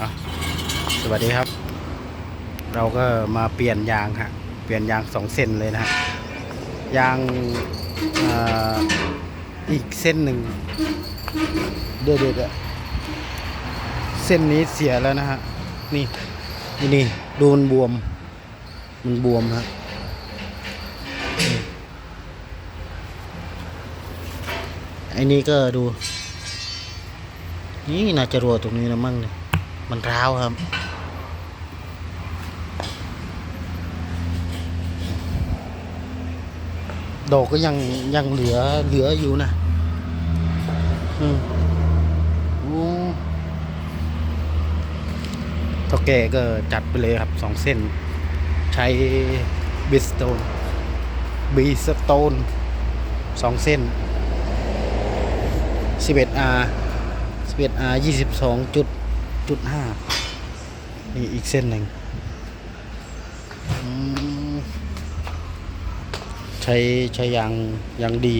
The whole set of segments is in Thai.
อะสวัสดีครับ เราก็มาเปลี่ยนยางฮะเปลี่ยนยางสองเส้นเลยนะฮะยางอ,อีกเส้นหนึ่งเดี๋ยวเดี๋ยวเดี๋ยวเส้นนี้เสียแล้วนะฮะนี่นี่นี่ดูมันบวม มันบวมฮะไอ้นี่ก็ดู นี่น่าจะรัวตรงนี้นะมั่งเนี่ย มันร้าวครับ ดอกก็ยังยังเหลือเหลืออยู่นะ อืมโอ้ท่าแก่ก็จัดไปเลยครับสองเส้น ใช้บิสโตนบีสโตนสองเส้น 11R 11R 22.1 6.5 นี่อีกเส้นหนึ่ง ใช้ใช้ยางยางดี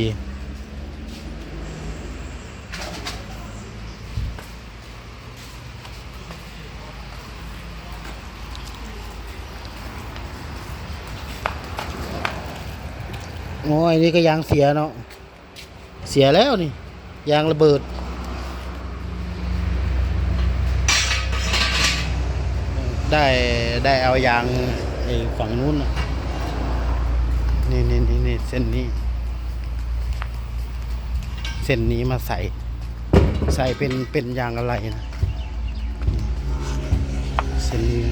โอ้ยนี่ก็ยางเสียเนาะ เสียแล้วนี่ ยางระเบิด ได้ได้เอายางไอ้ฝั่งนู้นนี่นี่นี่นี่เส้นนี้ เส้นนี้มาใส่ ใส่เป็นเป็นยางอะไรนะเส้นนี้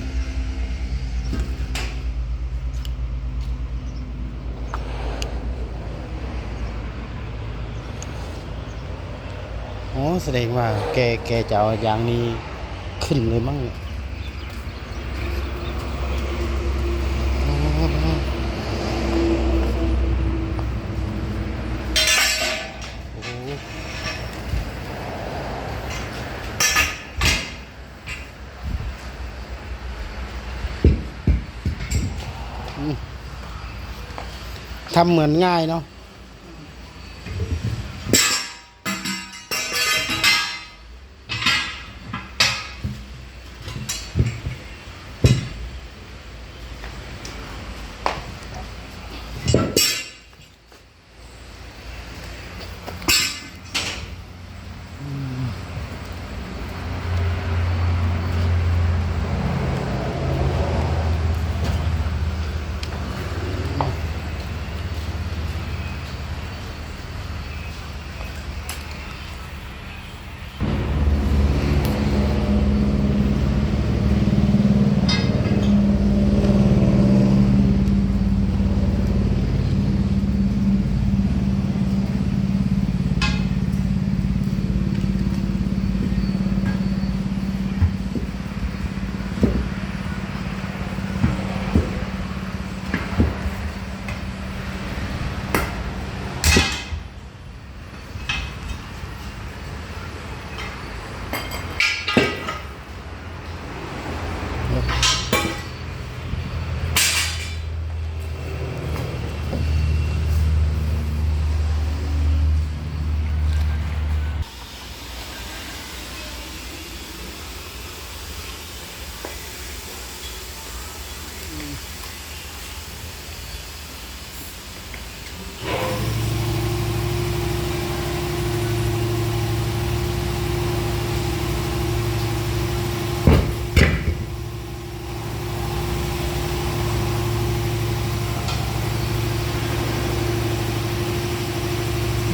อ๋อแสดงว่าแกแกจะเอายางนี้ขึ้นเลยมั้งเนี่ยอ๋อโอ้อืม ทำเหมือนง่ายเนาะ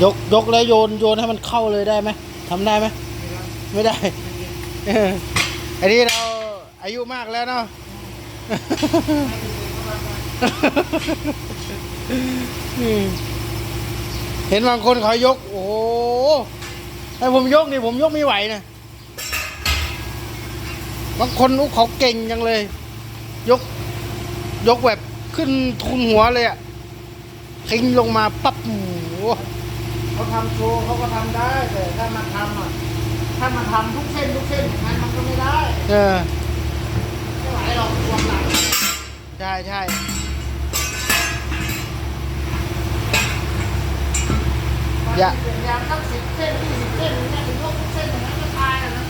ยกยกแล้วโยนโยนให้มันเข้าเลยได้ไหมทำได้ไหมไม่ได้เอออันนี้เราอายุมากแล้วเนาะ อืมเห็นบางคนเขายก โอ้โหให้ผมยกนี่ผมยกไม่ไหวนะบางคนเขาเก่งจังเลย ยก ยกแบบขึ้นทุนหัวเลยอะทิ้งลงมาปั๊บโอ้โห เขาทำโชว์เขาก็ทำได้แต่ถ้ามันทำอะถ้ามันทำทุกเส้นทุกเส้นมันมันก็ไม่ได้เออไม่ไหวหรอกควงหลังใช่ใช่อย่ายางตั้งสิบเส้นยี่สิบเส้นเนี่ยถึงยกทุกเส้นอย่างนั้นก็ตายแล้วนะ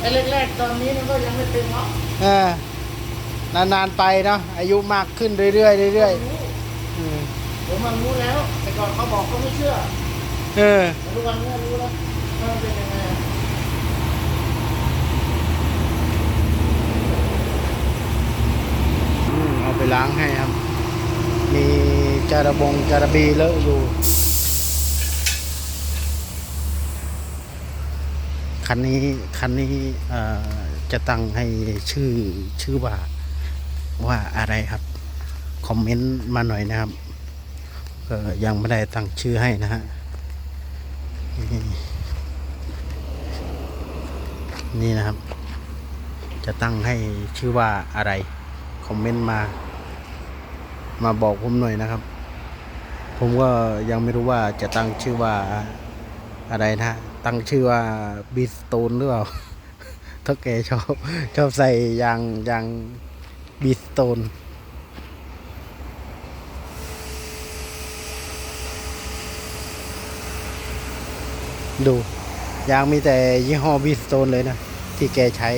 ไอ้แรกๆตอนนี้มันก็ยังไม่เป็นเนาะอ่ นานๆไปเนาะอายุมากขึ้นเรื่อยๆเรื่อยๆอืมผมมันรู้แล้ว แต่ก่อนเขาบอกเขาไม่เชื่อเออแต่ทุกวันนี้รู้แล้วว่ามันเป็นยังไงอืมเอาไปล้างให้ครับ มีจาระบงจาระบีเลอะอยู่ คันนี้คันนี้เอ่อจะตั้งให้ชื่อชื่อว่า ว่าอะไรครับ คอมเมนต์มาหน่อยนะครับก็ยังไม่ได้ตั้งชื่อให้นะฮะนี่นะครับ จะตั้งให้ชื่อว่าอะไร คอมเมนต์มา มาบอกผมหน่อยนะครับ ผมก็ยังไม่รู้ว่าจะตั้งชื่อว่าอะไรนะ ตั้งชื่อว่าบีสโตนหรือเปล่าถ้าแกชอบชอบใส่ยางยาง บีสโตนดู ยางมีแต่ยี่ห้อบีสโตนเลยนะ ที่แกใช้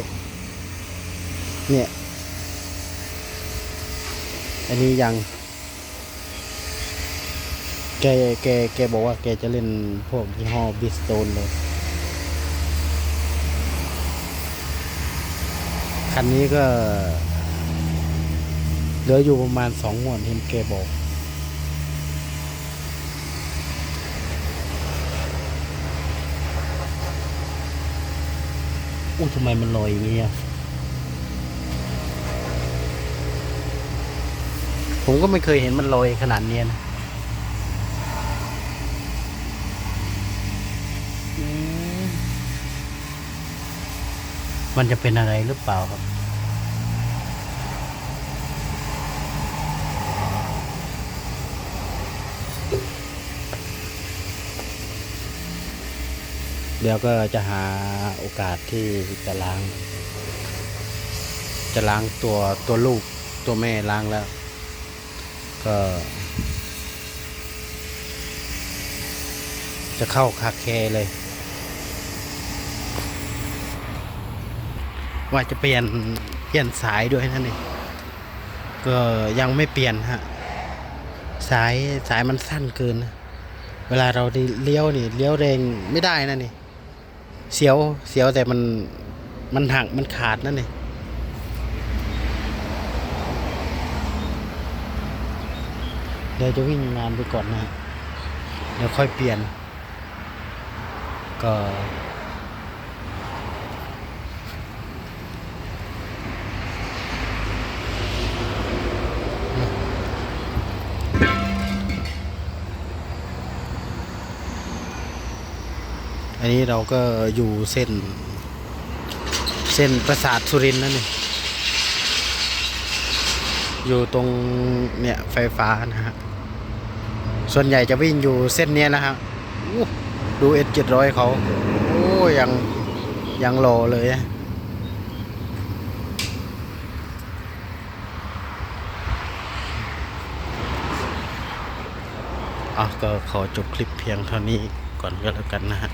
เนี่ย อันนี้ยัง แกแกแกบอกว่าแกจะเล่นพวกยี่ห้อบิสโตนเลย คันนี้ก็ เหลืออยู่ประมาณสองงวดเห็นแกบอกอู้ทำไมมันลอยอย่างนี้อะผมก็ไม่เคยเห็นมันลอยขนาดเนี้ยนะอืมมันจะเป็นอะไรหรือเปล่าครับ เดี๋ยวก็จะหาโอกาสที่จะล้าง จะล้างตัวตัวลูกตัวแม่ล้างแล้ว ก็ จะเข้าคาเคเลย ว่าจะเปลี่ยนเปลี่ยนสายด้วยนั่นเองก็ยังไม่เปลี่ยนฮะ สายสายมันสั้นเกินนะเวลาเราเลี้ยวนี่เลี้ยวแรงไม่ได้นั่นนี่ เสียวเสียวแต่มันมันหักมันขาดนั่นเองเดี๋ยวจะวิ่งงานไปก่อนนะ เดี๋ยวค่อยเปลี่ยน ก็ อันนี้เราก็อยู่เส้น เส้นประสาทสุรินทร์นั่นเองอยู่ตรงเนี่ยไฟฟ้านะฮะ ส่วนใหญ่จะวิ่งอยู่เส้นเนี้ยนะฮะดูเอเจ็ดร้อยเขา โอ้ยังยังรอเลยอะอะก็ขอจบคลิปเพียงเท่านี้ก่อนก็แล้วกันนะฮะ